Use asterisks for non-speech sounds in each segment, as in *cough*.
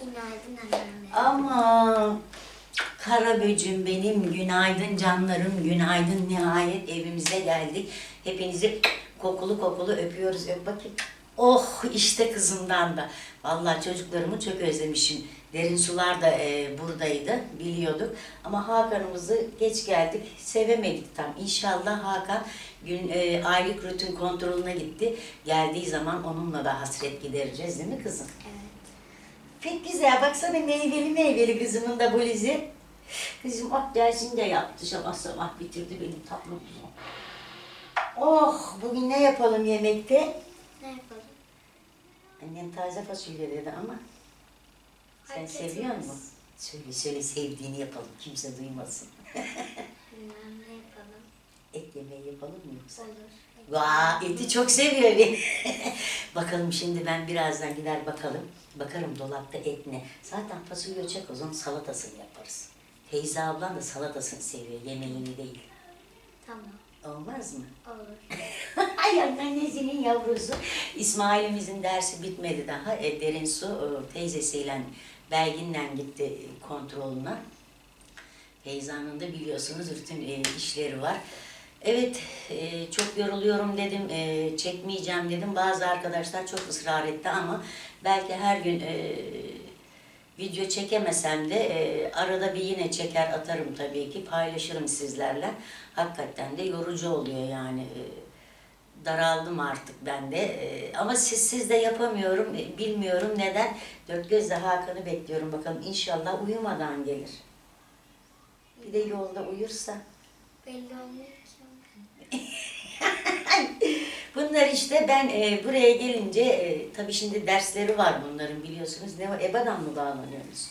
Günaydın anneanne. Ama kara böcüm benim, günaydın canlarım, günaydın nihayet evimize geldik. Hepinizi kokulu kokulu öpüyoruz, öp bakayım. Oh işte kızımdan da. Vallahi çocuklarımı çok özlemişim. Derin sular da e, buradaydı, biliyorduk. Ama Hakan'ımızı geç geldik, sevemedik tam. İnşallah Hakan gün e, aylık rutin kontrolüne gitti. Geldiği zaman onunla da hasret gidereceğiz değil mi kızım? Evet. Pek güzel. Baksana meyveli meyveli kızımın da bluzu. Kızım makyajını da yaptı. Sabah sabah bitirdi benim tatlı kuzum. Oh bugün ne yapalım yemekte? Ne yapalım? Annem taze fasulye dedi ama sen Fark seviyor musun? Söyle söyle sevdiğini yapalım. Kimse duymasın. Et yemeği yapalım mı yoksa? Olur. Vaa eti çok seviyor beni. *laughs* bakalım şimdi ben birazdan gider bakalım. Bakarım dolapta et ne. Zaten fasulye zaman salatasını yaparız. Teyze ablan da salatasını seviyor. Yemeğini değil. Tamam. Olmaz mı? Olur. *laughs* Ay anneannesinin yavrusu. İsmail'imizin dersi bitmedi daha. E, Derin Su e, teyzesiyle Belgin'le gitti e, kontrolüne. Feyza'nın da biliyorsunuz rutin e, işleri var. Evet, e, çok yoruluyorum dedim, e, çekmeyeceğim dedim. Bazı arkadaşlar çok ısrar etti ama belki her gün e, video çekemesem de e, arada bir yine çeker atarım tabii ki, paylaşırım sizlerle. Hakikaten de yorucu oluyor yani. E, daraldım artık ben de. E, ama siz siz de yapamıyorum, e, bilmiyorum neden. Dört gözle Hakan'ı bekliyorum bakalım. İnşallah uyumadan gelir. Bir de yolda uyursa. Belli olmuyor. *laughs* Bunlar işte ben e, buraya gelince e, tabii şimdi dersleri var bunların biliyorsunuz. Ne var? EBA'dan mı bağlanıyoruz?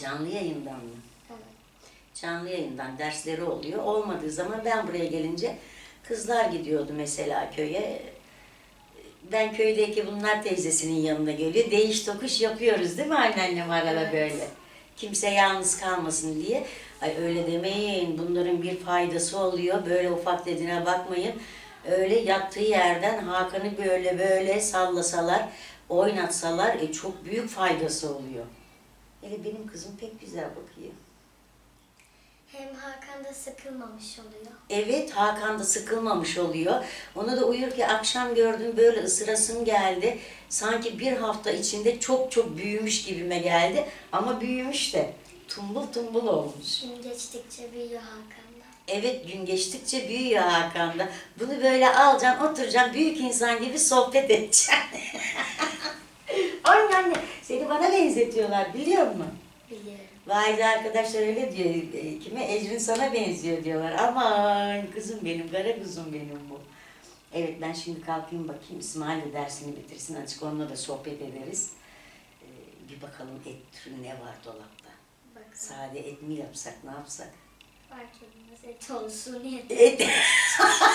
Canlı yayından mı? Evet. Canlı yayından dersleri oluyor. Olmadığı zaman ben buraya gelince kızlar gidiyordu mesela köye. Ben köydeki bunlar teyzesinin yanına geliyor. Değiş tokuş yapıyoruz değil mi anneannem arada Evet. böyle? Kimse yalnız kalmasın diye. Ay öyle demeyin. Bunların bir faydası oluyor. Böyle ufak dediğine bakmayın. Öyle yattığı yerden Hakan'ı böyle böyle sallasalar, oynatsalar e, çok büyük faydası oluyor. Hele benim kızım pek güzel bakıyor. Hem Hakan da sıkılmamış oluyor. Evet Hakan da sıkılmamış oluyor. Onu da uyurken akşam gördüm böyle ısırasım geldi. Sanki bir hafta içinde çok çok büyümüş gibime geldi. Ama büyümüş de tumbul tumbul olmuş. Gün geçtikçe büyüyor Hakan da. Evet gün geçtikçe büyüyor Hakan da. Bunu böyle alacaksın oturacaksın büyük insan gibi sohbet edeceksin. *laughs* Anne anne seni bana benzetiyorlar biliyor musun? Biliyorum. Vay arkadaşlar öyle diyor. e, Kime? Ecrin sana benziyor diyorlar. Aman kızım benim, kara kızım benim bu. Evet ben şimdi kalkayım bakayım. İsmail de dersini bitirsin. Açık onunla da sohbet ederiz. Ee, bir bakalım et türü ne var dolapta. Bakın. Sade et mi yapsak, ne yapsak? Fark etmez. Et olsun yeter. Et.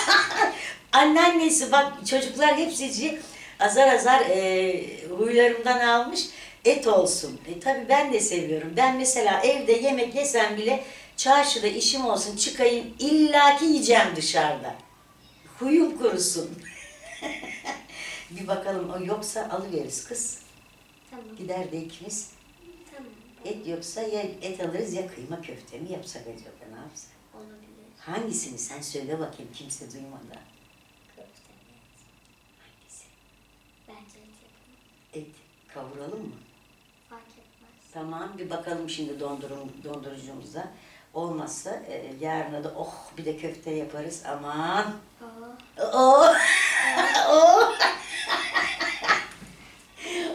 *laughs* Anneannesi bak çocuklar hepsi azar azar e, huylarımdan almış et olsun. E, tabii ben de seviyorum. Ben mesela evde yemek yesem bile çarşıda işim olsun çıkayım illaki yiyeceğim dışarıda. Huyum kurusun. *laughs* bir bakalım o yoksa alıveririz kız. Tamam. Gider de ikimiz. Et yoksa ya et alırız ya kıyma köfte mi yapsak acaba ne yapsak? Olabilir. Hangisini sen söyle bakayım kimse duymadan. Köfte mi? Hangisi? Bence et yapalım. Et kavuralım mı? Fark etmez. Tamam bir bakalım şimdi dondurum, dondurucumuza. Olmazsa e, yarına da oh bir de köfte yaparız. Aman. Oo. Oh. oh. *laughs*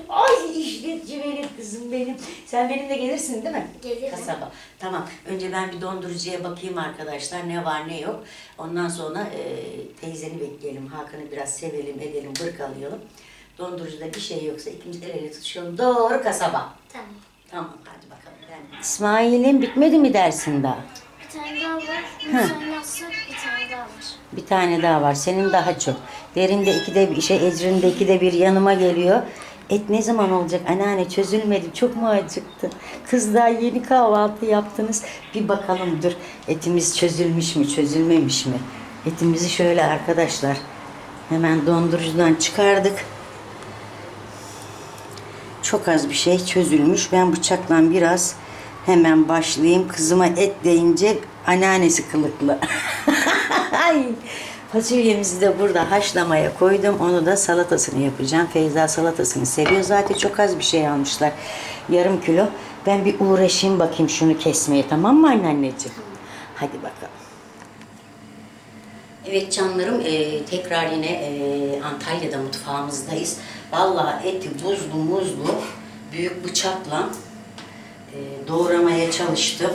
Ay işletçi benim kızım benim. Sen benimle gelirsin değil mi? Gelirim. Kasaba. Tamam. Önce ben bir dondurucuya bakayım arkadaşlar. Ne var ne yok. Ondan sonra e, teyzeni bekleyelim. Hakan'ı biraz sevelim, edelim, bırkalayalım. Dondurucuda bir şey yoksa ikimiz el ele tutuşalım. Doğru kasaba. Tamam. Tamam hadi bakalım. Ben... İsmail'in bitmedi mi dersin daha? Bir tane daha var. Bunu saymazsak bir tane daha var. Bir tane daha var. Senin daha çok. Derinde ikide bir şey, Ecrin'de ikide bir yanıma geliyor. Et ne zaman olacak? Anneanne çözülmedi. Çok mu acıktı? Kız daha yeni kahvaltı yaptınız. Bir bakalım dur. Etimiz çözülmüş mü, çözülmemiş mi? Etimizi şöyle arkadaşlar. Hemen dondurucudan çıkardık. Çok az bir şey çözülmüş. Ben bıçakla biraz hemen başlayayım. Kızıma et deyince anneannesi kılıklı. *laughs* Fasulyemizi de burada haşlamaya koydum. Onu da salatasını yapacağım. Feyza salatasını seviyor. Zaten çok az bir şey almışlar. Yarım kilo. Ben bir uğraşayım bakayım şunu kesmeye. Tamam mı anneanneciğim? Hadi bakalım. Evet canlarım e, tekrar yine e, Antalya'da mutfağımızdayız. Vallahi eti buzlu muzlu büyük bıçakla e, doğramaya çalıştım.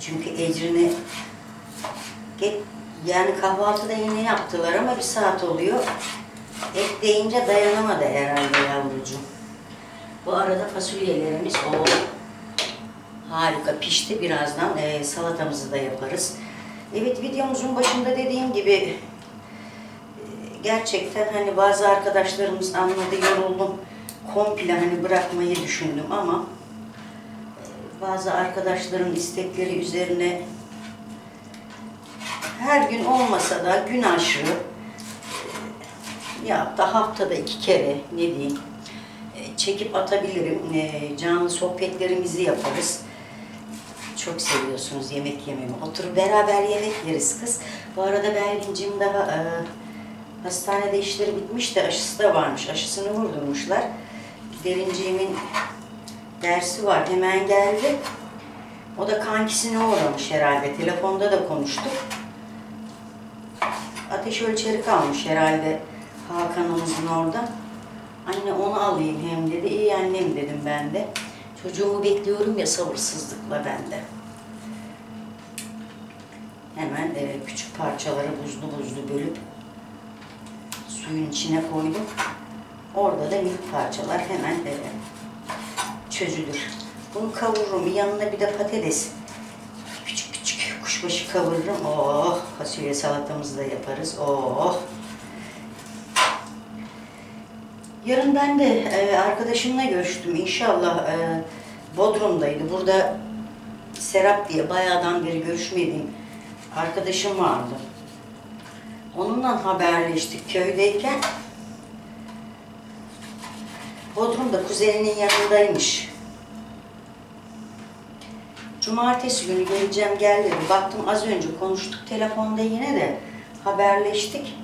Çünkü ecrini Ge- Yani kahvaltıda yine yaptılar ama bir saat oluyor. Et deyince dayanamadı herhalde yavrucuğum. Bu arada fasulyelerimiz o harika pişti. Birazdan e, salatamızı da yaparız. Evet videomuzun başında dediğim gibi e, gerçekten hani bazı arkadaşlarımız anladı yoruldum. Komple hani bırakmayı düşündüm ama e, bazı arkadaşların istekleri üzerine her gün olmasa da gün aşırı e, ya da haftada iki kere ne diyeyim e, çekip atabilirim. E, Canlı sohbetlerimizi yaparız. Çok seviyorsunuz yemek yememi. Oturup beraber yemek yeriz kız. Bu arada Belgin'cim daha e, hastanede işleri bitmiş de aşısı da varmış. Aşısını vurdurmuşlar. Derinciğimin dersi var. Hemen geldi. O da kankisine uğramış herhalde. Telefonda da konuştuk. Ateş ölçeri kalmış herhalde Hakan'ımızın orada. Anne onu alayım hem dedi. İyi annem dedim ben de. Çocuğumu bekliyorum ya sabırsızlıkla ben de. Hemen e, küçük parçaları buzlu buzlu bölüp suyun içine koydum. Orada da minik parçalar hemen e, çözülür. Bunu kavururum. Yanına bir de patates. Kuşbaşı kavururum. Oh fasulye salatamızı da yaparız. Oh. Yarın ben de e, arkadaşımla görüştüm. İnşallah e, Bodrum'daydı. Burada Serap diye bayağıdan beri görüşmediğim arkadaşım vardı. Onunla haberleştik köydeyken. Bodrum'da kuzeninin yanındaymış. Cumartesi günü geleceğim gel dedi. Baktım az önce konuştuk telefonda yine de haberleştik.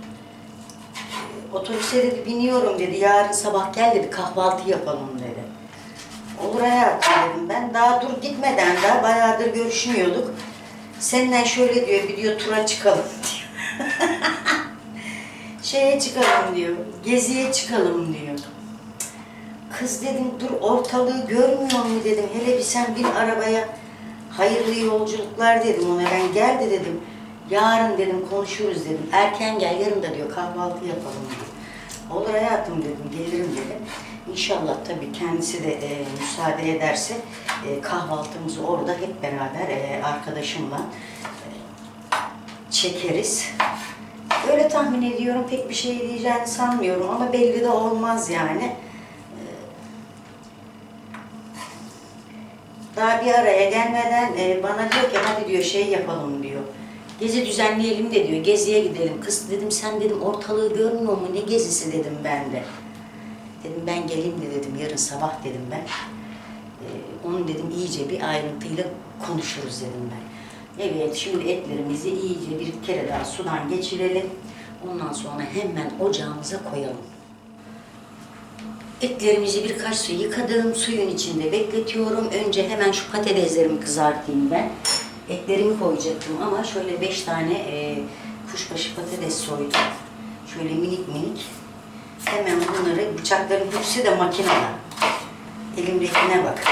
Otobüse dedi biniyorum dedi. Yarın sabah gel dedi kahvaltı yapalım dedi. Olur hayatım dedim ben. Daha dur gitmeden daha bayağıdır görüşmüyorduk. Seninle şöyle diyor bir diyor tura çıkalım *laughs* diyor. Şeye çıkalım diyor. Geziye çıkalım diyor. Kız dedim dur ortalığı görmüyor mu dedim. Hele bir sen bin arabaya hayırlı yolculuklar dedim ona. Ben gel de dedim. Yarın dedim konuşuruz dedim. Erken gel yarın da diyor kahvaltı yapalım diyor. Olur hayatım dedim gelirim dedim. İnşallah tabii kendisi de e, müsaade ederse e, kahvaltımızı orada hep beraber e, arkadaşımla e, çekeriz. Öyle tahmin ediyorum pek bir şey diyeceğini sanmıyorum ama belli de olmaz yani. Daha bir araya gelmeden e, bana diyor ki hadi diyor şey yapalım diyor. Gezi düzenleyelim de diyor. Geziye gidelim. Kız dedim sen dedim ortalığı görmüyor mu? Ne gezisi dedim ben de. Dedim ben geleyim de dedim yarın sabah dedim ben. E, onu dedim iyice bir ayrıntıyla konuşuruz dedim ben. Evet şimdi etlerimizi iyice bir kere daha sudan geçirelim. Ondan sonra hemen ocağımıza koyalım. Etlerimizi birkaç su yıkadım, suyun içinde bekletiyorum. Önce hemen şu patateslerimi kızartayım ben. Etlerimi koyacaktım ama şöyle beş tane e, kuşbaşı patates soydum. Şöyle minik minik. Hemen bunları, bıçakların hepsi de makinede. Elimdekine bak.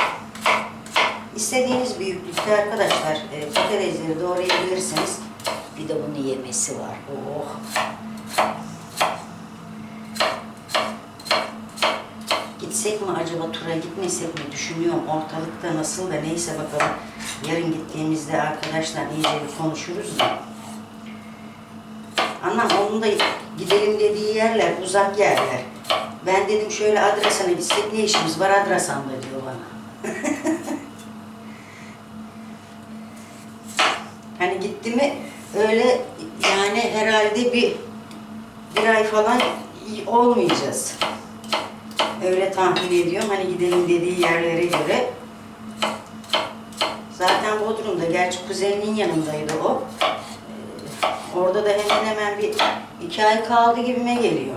İstediğiniz büyüklükte arkadaşlar e, patatesleri doğrayabilirsiniz. Bir de bunun yemesi var. Oh! Gitsek mi acaba tura gitmesek mi düşünüyorum. Ortalıkta nasıl da neyse bakalım. Yarın gittiğimizde arkadaşlar iyice bir konuşuruz da. Anlam onun da gidelim dediği yerler uzak yerler. Ben dedim şöyle Adrasan'a gitsek ne işimiz var Adrasan'da diyor bana. *laughs* hani gitti mi öyle yani herhalde bir bir ay falan olmayacağız. Öyle tahmin ediyorum. Hani gidelim dediği yerlere göre. Zaten Bodrum'da. Gerçi kuzeninin yanındaydı o. Ee, Orada da hemen hemen bir iki ay kaldı gibime geliyor.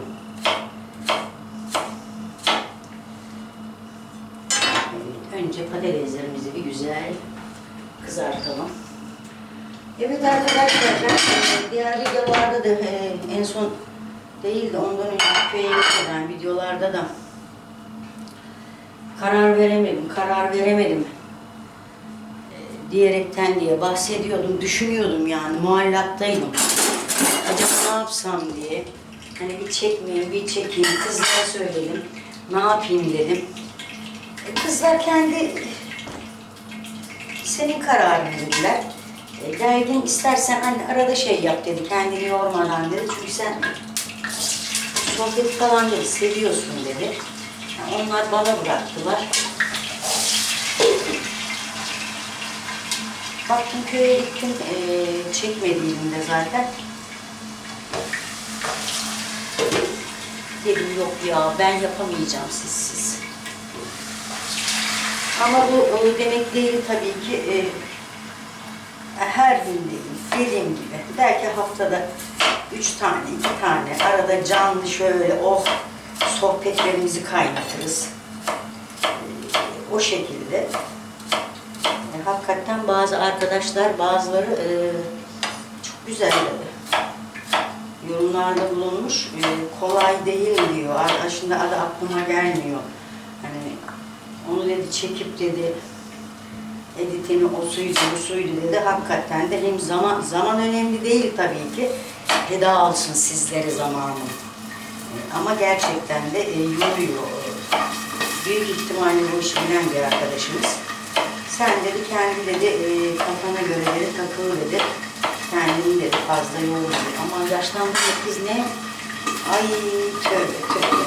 Evet, Önce patateslerimizi bir güzel kızartalım. Evet arkadaşlar ben e, diğer videolarda da e, en son değil de ondan önce köye gitmeden videolarda da karar veremedim, karar veremedim e, diyerekten diye bahsediyordum, düşünüyordum yani muallakdaydım. Acaba ne yapsam diye. Hani bir çekmeyeyim, bir çekeyim, kızlara söyledim. Ne yapayım dedim. E, Kızlar kendi senin kararın dediler. E, Dergin istersen hani arada şey yap dedi, kendini yormadan dedi. Çünkü sen sohbet falan dedi, seviyorsun dedi. Onlar bana bıraktılar. Baktım köye gittim, e, çekmediğimde zaten. Dedim yok ya ben yapamayacağım sizsiz. Ama bu o demek değil tabii ki e, her gün değil, dediğim gibi. Belki haftada üç tane, iki tane arada canlı şöyle oh sohbetlerimizi kaynatırız. E, o şekilde. E, hakikaten bazı arkadaşlar, bazıları e, çok güzel yorumlarda bulunmuş. E, kolay değil diyor. Şimdi adı aklıma gelmiyor. Hani onu dedi çekip dedi editini o suydu bu suydu dedi. Hakikaten de hem zaman zaman önemli değil tabii ki. Feda alsın sizlere zamanı. Ama gerçekten de e, yoruyor. Büyük ihtimalle bu işi bilen bir arkadaşımız. Sen dedi kendi dedi e, kafana göre dedi takıl dedi. Kendini dedi fazla dedi. Ama yaşlandığında kız ne? Ay tövbe tövbe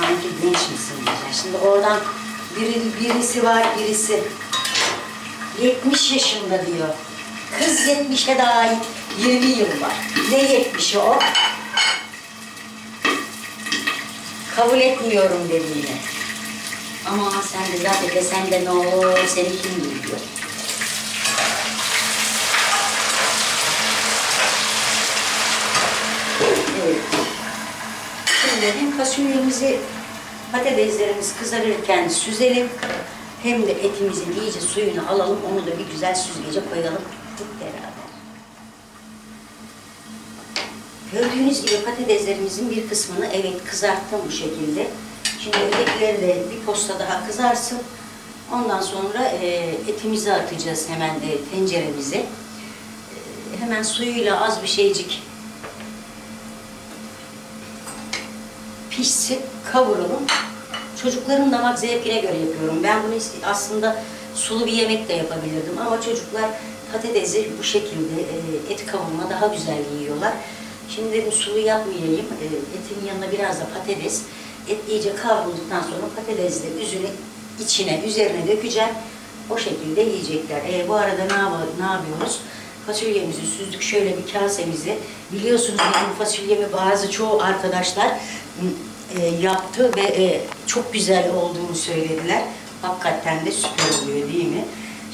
sanki genç misin diyeceksin. Şimdi oradan biri, birisi var, birisi 70 yaşında diyor. Kız 70'e daha 20 yıl var. Ne 70'i o? Kabul etmiyorum dediğini. Ama sen de zaten desen de ne olur, seni kim biliyor? Evet. Şimdi hem fasulyemizi patateslerimiz kızarırken süzelim hem de etimizin iyice suyunu alalım onu da bir güzel süzgece koyalım hep beraber. Gördüğünüz gibi patateslerimizin bir kısmını evet kızarttım bu şekilde. Şimdi ötekileri de bir posta daha kızarsın. Ondan sonra e, etimizi atacağız hemen e, tenceremize. E, hemen suyuyla az bir şeycik pişsin, kavuralım. Çocukların damak zevkine göre yapıyorum. Ben bunu aslında sulu bir yemek de yapabilirdim ama çocuklar patatesi bu şekilde e, et kavurma daha güzel yiyorlar. Şimdi dedim sulu yapmayayım. E, etin yanına biraz da patates. Et iyice kavrulduktan sonra patatesle üzünü içine, üzerine dökeceğim. O şekilde yiyecekler. E, bu arada ne, yap- ne yapıyoruz? Fasulyemizi süzdük şöyle bir kasemizi. Biliyorsunuz benim fasulyemi bazı çoğu arkadaşlar e, yaptı ve e, çok güzel olduğunu söylediler. Hakikaten de süper oluyor değil mi?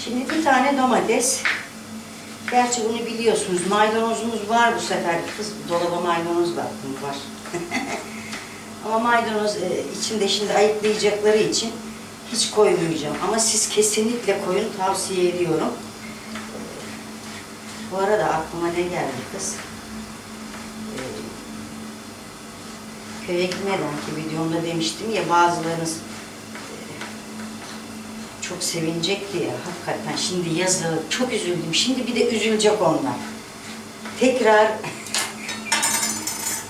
Şimdi bir tane domates. Gerçi bunu biliyorsunuz. Maydanozumuz var bu sefer. Kız dolaba maydanoz baktım var. *laughs* Ama maydanoz e, içinde şimdi ayıklayacakları için hiç koymayacağım. Ama siz kesinlikle koyun tavsiye ediyorum. Bu arada aklıma ne geldi kız? Ee, köye gitmeden ki videomda demiştim ya bazılarınız e, çok sevinecekti ya hakikaten. Şimdi yazı çok üzüldüm. Şimdi bir de üzülecek onlar. Tekrar *laughs*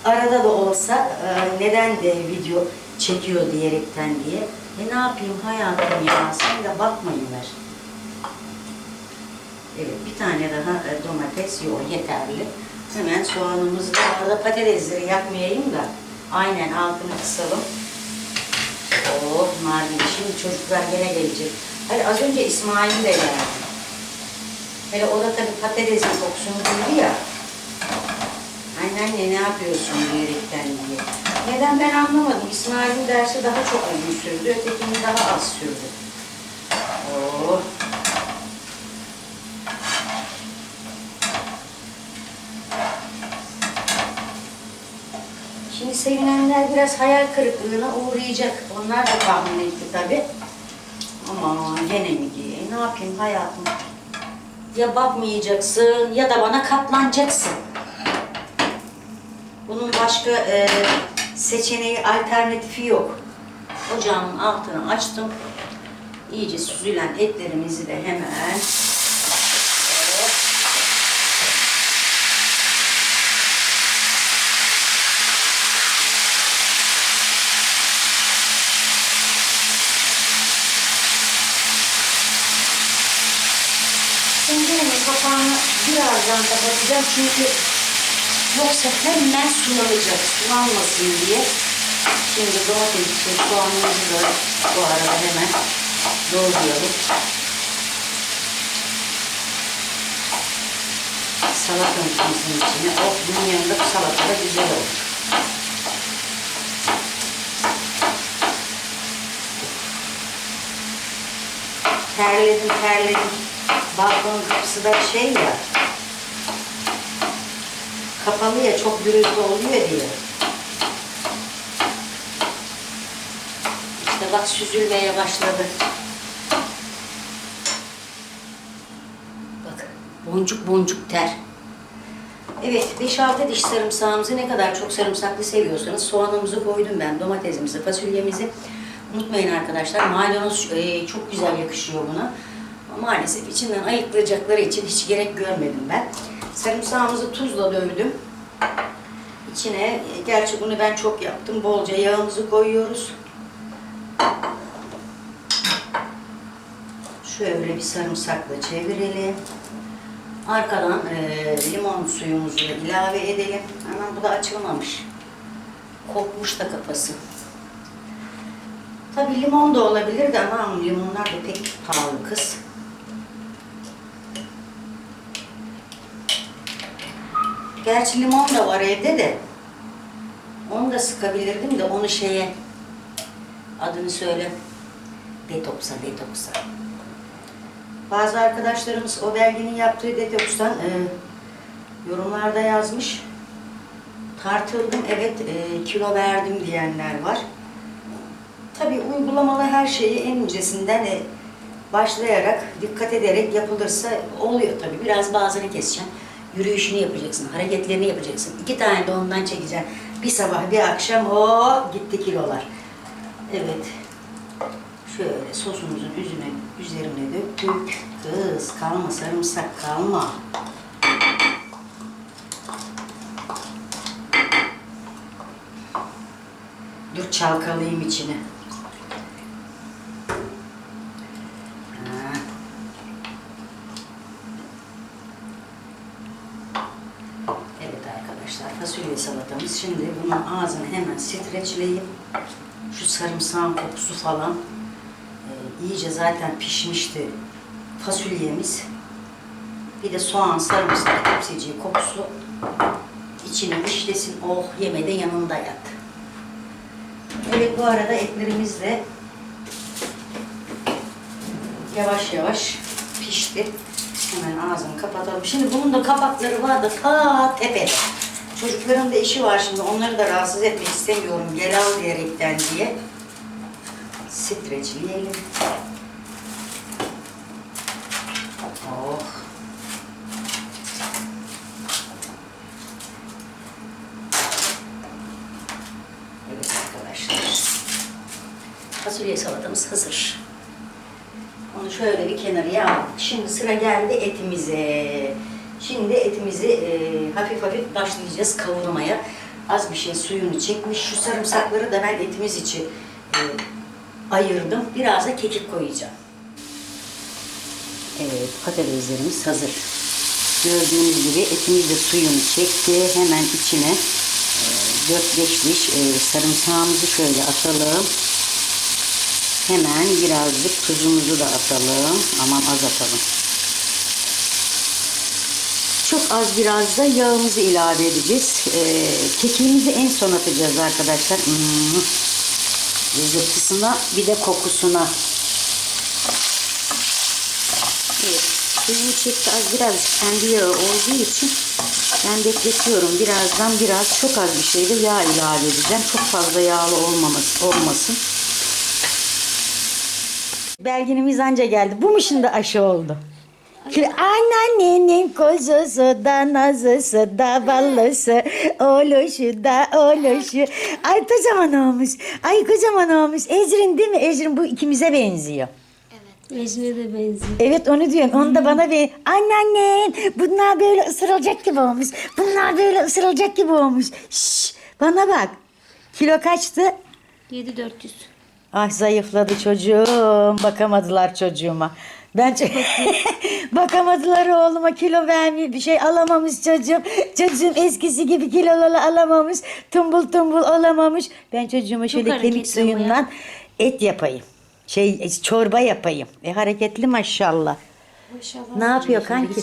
arada da olsa e, neden de video çekiyor diyerekten diye. E ne yapayım hayatım ya sen de bakmayın. Evet, bir tane daha e, domates yok yeterli. Hemen soğanımızı da arada patatesleri yakmayayım da aynen altını kısalım. Oh nargile. Şimdi çocuklar gene gelecek. Hayır az önce İsmail de geldi. Hele o da tabii patatesin kokusunu duydu ya. Anneanne ne yapıyorsun diyerekten diye. Neden ben anlamadım. İsmail'in dersi daha çok uzun sürdü. Ötekinin daha az sürdü. Oh. Şimdi sevinenler biraz hayal kırıklığına uğrayacak. Onlar da tahmin etti tabii. Ama gene mi diye. Ne yapayım hayatım? Ya bakmayacaksın ya da bana katlanacaksın. Bunun başka e, seçeneği, alternatifi yok. Ocağımın altını açtım. İyice süzülen etlerimizi de hemen Tencerenin kapağını birazdan kapatacağım çünkü yoksa hemen sulanacak. Sulanmasın diye. Şimdi domates için soğanımızı da bu arada hemen doğrayalım. Salatamızın içine. Oh bunun yanında bu salata da güzel olur. Terledim terledim. Balkonun kapısı da şey ya. Kapalı ya çok gürültü oluyor diye. İşte bak süzülmeye başladı. Bak boncuk boncuk ter. Evet 5-6 diş sarımsağımızı ne kadar çok sarımsaklı seviyorsanız soğanımızı koydum ben, domatesimizi, fasulyemizi. Unutmayın arkadaşlar maydanoz e, çok güzel yakışıyor buna. Maalesef içinden ayıklayacakları için hiç gerek görmedim ben. Sarımsağımızı tuzla dövdüm. İçine, gerçi bunu ben çok yaptım, bolca yağımızı koyuyoruz. Şöyle bir sarımsakla çevirelim. Arkadan e, limon suyumuzu ilave edelim. Hemen bu da açılmamış. Kokmuş da kafası. Tabi limon da olabilir de ama limonlar da pek pahalı kız. Gerçi limon da var evde de. Onu da sıkabilirdim de onu şeye adını söyle. Detoksa, detoksa. Bazı arkadaşlarımız o belgenin yaptığı detokstan e, yorumlarda yazmış. Tartıldım, evet e, kilo verdim diyenler var. Tabii uygulamalı her şeyi en incesinden e, başlayarak, dikkat ederek yapılırsa oluyor tabii. Biraz bazını keseceksin, yürüyüşünü yapacaksın, hareketlerini yapacaksın. İki tane de ondan çekeceksin. Bir sabah, bir akşam o gitti kilolar. Evet. Şöyle sosumuzun üzerine, üzerine döktük. Kız kalma sarımsak kalma. Dur çalkalayayım içini. Ha. Evet arkadaşlar fasulye salatamız. Şimdi bunun ağzını hemen streçleyeyim. Şu sarımsağın kokusu falan e, iyice zaten pişmişti fasulyemiz. Bir de soğan, sarımsak, tepsiciği kokusu içine işlesin. Oh yemede yanında yat. Evet bu arada etlerimiz de yavaş yavaş pişti. Hemen ağzını kapatalım. Şimdi bunun da kapakları var da ta tepede. Çocukların da işi var şimdi. Onları da rahatsız etmek istemiyorum. Gel al diyerekten diye. Streçleyelim. Oh. Evet arkadaşlar. Fasulye salatamız hazır. Onu şöyle bir kenarıya aldık. Şimdi sıra geldi etimize. Şimdi etimizi e, hafif hafif başlayacağız kavurmaya. Az bir şey suyunu çekmiş. Şu sarımsakları da ben etimiz için e, ayırdım. Biraz da kekik koyacağım. Evet patateslerimiz hazır. Gördüğünüz gibi etimiz de suyunu çekti. Hemen içine e, 4-5 diş e, sarımsağımızı şöyle atalım. Hemen birazcık tuzumuzu da atalım. Aman az atalım. Çok az biraz da yağımızı ilave edeceğiz. Ee, kekiğimizi en son atacağız arkadaşlar. Hmm. Lezzetisine bir de kokusuna. Evet. Suyunu çekti az biraz kendi yağı olduğu için ben bekletiyorum. Birazdan biraz çok az bir şeyde yağ ilave edeceğim. Çok fazla yağlı olmaması, olmasın. Belginimiz anca geldi. Bu mu şimdi aşı oldu? Anneannenin kuzusu da nazısı da ballısı oluşu da oluşu. Ay kocaman olmuş. Ay kocaman olmuş. Ecrin değil mi? Ecrin bu ikimize benziyor. Ecne de benziyor. Evet onu diyorsun. Onu da bana bir anneannen bunlar böyle ısırılacak gibi olmuş. Bunlar böyle ısırılacak gibi olmuş. Şşş bana bak. Kilo kaçtı? 7400. Ah zayıfladı çocuğum. Bakamadılar çocuğuma. Ben *laughs* bakamadılar oğluma kilo vermiyor bir şey alamamış çocuğum. Çocuğum eskisi gibi kilolu alamamış. Tumbul tumbul olamamış. Ben çocuğuma şöyle kemik ama ya. suyundan et yapayım. Şey çorba yapayım. E hareketli maşallah. Maşallah. Ne yapıyor kanki?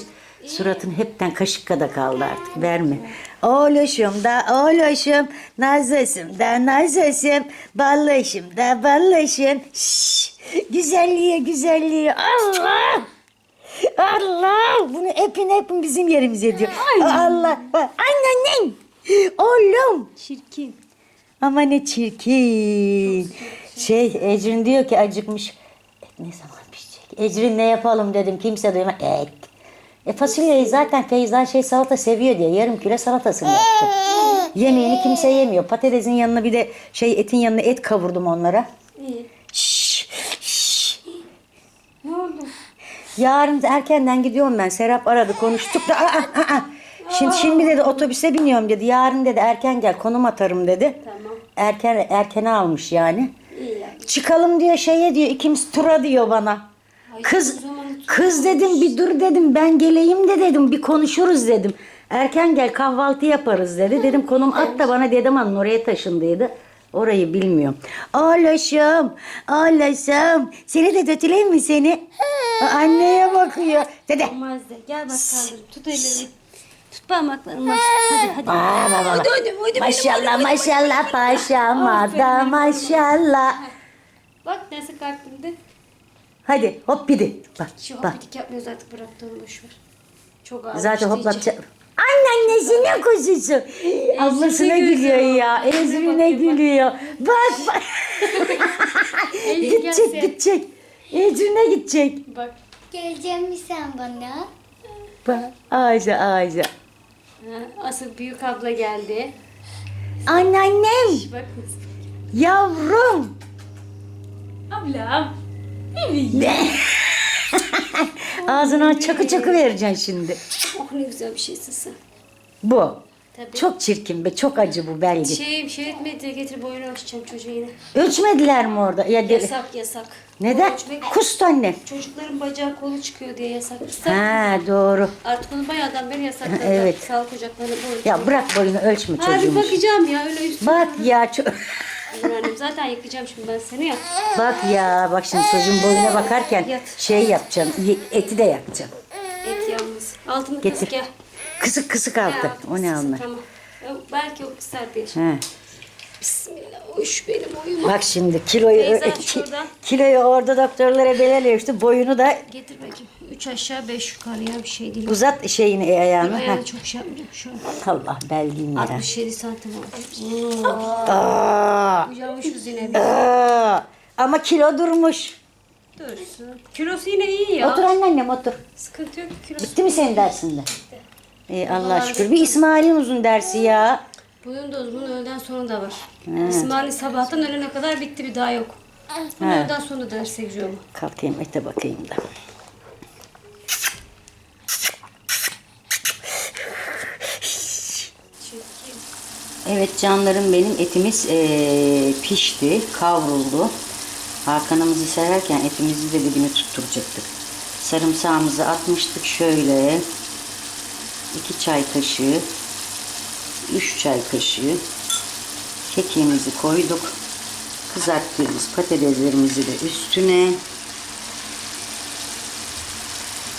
Suratın hepten kaşıkkada kaldı artık. Verme. Oğluşum da oğluşum, nazlısım da nazlısım, ballışım da ballışım. Şşş, güzelliğe güzelliğe. Allah! Allah! Bunu hepin hepin bizim yerimize diyor. Allah! Anneannem! Oğlum! Çirkin. Ama ne çirkin. Şey Ecrin diyor ki acıkmış. Et ne zaman pişecek? Ecrin ne yapalım dedim. Kimse duymaz. Et. E fasulyeyi zaten Feyza şey salata seviyor diye yarım kilo salatasını yaptım. Yemeğini kimse yemiyor. Patatesin yanına bir de şey etin yanına et kavurdum onlara. İyi. Şşş. Ne oldu? Yarın erkenden gidiyorum ben. Serap aradı konuştuk da. Aa, aa, aa. Şimdi, şimdi dedi otobüse biniyorum dedi. Yarın dedi erken gel konum atarım dedi. Tamam. Erken erkene almış yani. İyi. Çıkalım diyor şeye diyor ikimiz tura diyor bana. Kız kız dedim bir dur dedim ben geleyim de dedim bir konuşuruz dedim. Erken gel kahvaltı yaparız dedi. Dedim konum at da bana dedem hanım oraya taşındıydı. Orayı bilmiyorum. Oğluşum, oğluşum. Seni de götüreyim mi seni? Aa, Anneye bakıyor. Dede. Olmaz de. Gel bak kaldırım. Tut ellerimi. Tut parmaklarını. bak. Hadi hadi. Aa, baba, baba. Hadi, hadi, hadi, Maşallah maşallah paşama da maşallah. Bak nasıl kalktın de. Hadi hop bidi. Bak Şu bak. hopitik yapmıyoruz artık bıraktığını boş ver. Çok ağır. Zaten hoplatacak. Anneannesine kuzusu. Ablasına gülüyor o. ya. Ezrine gülüyor. Bak bak. *laughs* Gidecek gidecek. Ezrine gidecek. Bak. Gelecek mi sen bana? Bak ağaca ağaca. Ha, asıl büyük abla geldi. Anneannem. Bak. Yavrum. Ablam. *laughs* Ağzına çakı çakı vereceksin şimdi. Oh ne güzel bir şeysin sen. Bu. Tabii. Çok çirkin be. Çok acı bu belge. Şey, şey etmedi getir boyunu ölçeceğim çocuğa yine. Ölçmediler mi orada? Ya de- Yasak yasak. Neden? Ölçmek, Kust anne. çocukların bacağı kolu çıkıyor diye yasak. Ha doğru. Artık onu bayağıdan beri yasakladı. Evet. Sağlık ocaklarına boyun. Ya bırak boyunu ölçme Abi çocuğumu. bakacağım ya öyle üstüne. Bak ya ço- *laughs* Annem zaten yıkayacağım şimdi ben seni ya. bak ya bak şimdi çocuğun boyuna bakarken Yat. şey yapacağım. Eti de yakacağım. Et yalnız. Altını Getir. kısık gel. Kısık kısık altı. O ne kısık, anlar? Tamam. Ya Belki o kısa bir. He. Bismillah. Uş benim oyuma. Bak şimdi kiloyu Feyza, ki- kiloyu orada doktorlara belirliyor işte boyunu da Getir bakayım. Üç aşağı beş yukarı ya bir şey değil. uzat şeyini e, ayağını. Ayağını Heh. çok şey yapmayacağım şu an. Allah belgin ya. 67 santim oldu. Aa, Uyanmışız yine bir. aa. Ama kilo durmuş. Dursun. Kilosu yine iyi ya. Otur anneannem otur. Sıkıntı yok kilosu. Bitti mi senin dersinde? İyi Allah şükür. Bir İsmail'in uzun dersi ya. Bunun da bunun öğleden sonra da var. İsmail sabahtan öğlene kadar bitti bir daha yok. Bunun He. öğleden sonra derse gidiyor mu? Kalkayım ete bakayım da. Evet canlarım benim etimiz eee, pişti, kavruldu. Hakan'ımızı sererken etimizi de dibine tutturacaktık. Sarımsağımızı atmıştık şöyle. 2 çay kaşığı, 3 çay kaşığı kekiğimizi koyduk. Kızarttığımız patateslerimizi de üstüne.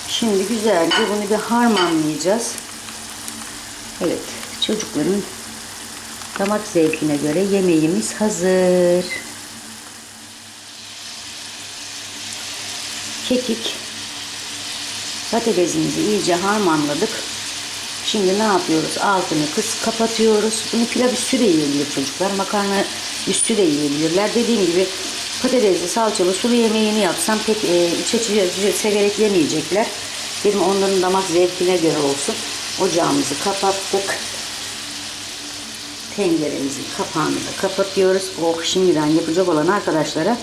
Şimdi güzelce bunu bir harmanlayacağız. Evet, çocukların damak zevkine göre yemeğimiz hazır. Kekik, patatesimizi iyice harmanladık. Şimdi ne yapıyoruz? Altını kıs kapatıyoruz. Bunu pilav üstü de yiyebilir çocuklar. Makarna üstü de yiyebilirler. Dediğim gibi patatesli salçalı sulu yemeğini yapsam pek e, iç açıcı severek yemeyecekler. Dedim onların damak zevkine göre olsun. Ocağımızı kapattık. Tenceremizin kapağını da kapatıyoruz. Oh şimdiden yapacak olan arkadaşlara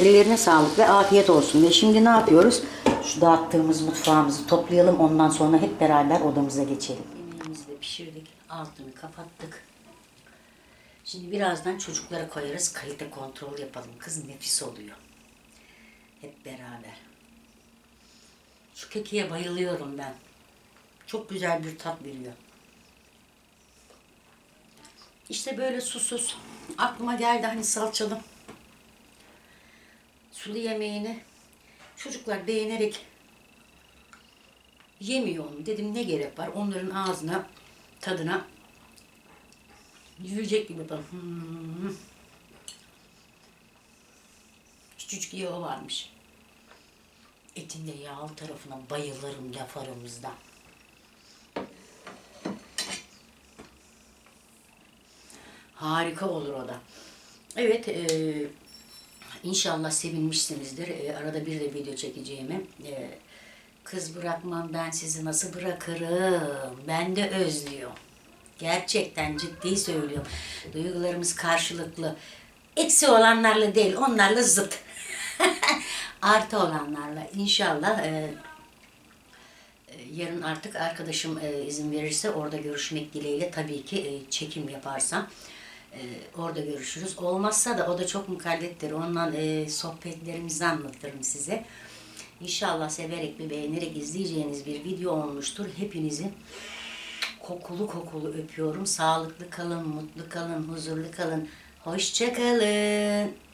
ellerine sağlık ve afiyet olsun. Ve şimdi ne yapıyoruz? Şu dağıttığımız mutfağımızı toplayalım. Ondan sonra hep beraber odamıza geçelim. Yemeğimizi de pişirdik. Altını kapattık. Şimdi birazdan çocuklara koyarız. Kalite kontrol yapalım. Kız nefis oluyor. Hep beraber. Şu kekiğe bayılıyorum ben. Çok güzel bir tat veriyor. İşte böyle susuz. Aklıma geldi hani salçalı. Sulu yemeğini çocuklar beğenerek yemiyor onu. Dedim ne gerek var? Onların ağzına, tadına yiyecek gibi yapalım. Hmm. Küçücük yağı varmış. Etin de yağlı tarafına bayılırım laf aramızda. Harika olur o da. Evet, e, inşallah sevinmişsinizdir. E, arada bir de video çekeceğimi. E, kız bırakmam ben sizi nasıl bırakırım? Ben de özlüyor. Gerçekten ciddi söylüyorum. Duygularımız karşılıklı. Eksi olanlarla değil, onlarla zıt. *laughs* Artı olanlarla. İnşallah e, yarın artık arkadaşım e, izin verirse orada görüşmek dileğiyle tabii ki e, çekim yaparsam e, orada görüşürüz. Olmazsa da o da çok mukadettir. Ondan e, sohbetlerimizi anlatırım size. İnşallah severek ve beğenerek izleyeceğiniz bir video olmuştur. Hepinizi kokulu kokulu öpüyorum. Sağlıklı kalın, mutlu kalın, huzurlu kalın. Hoşça kalın.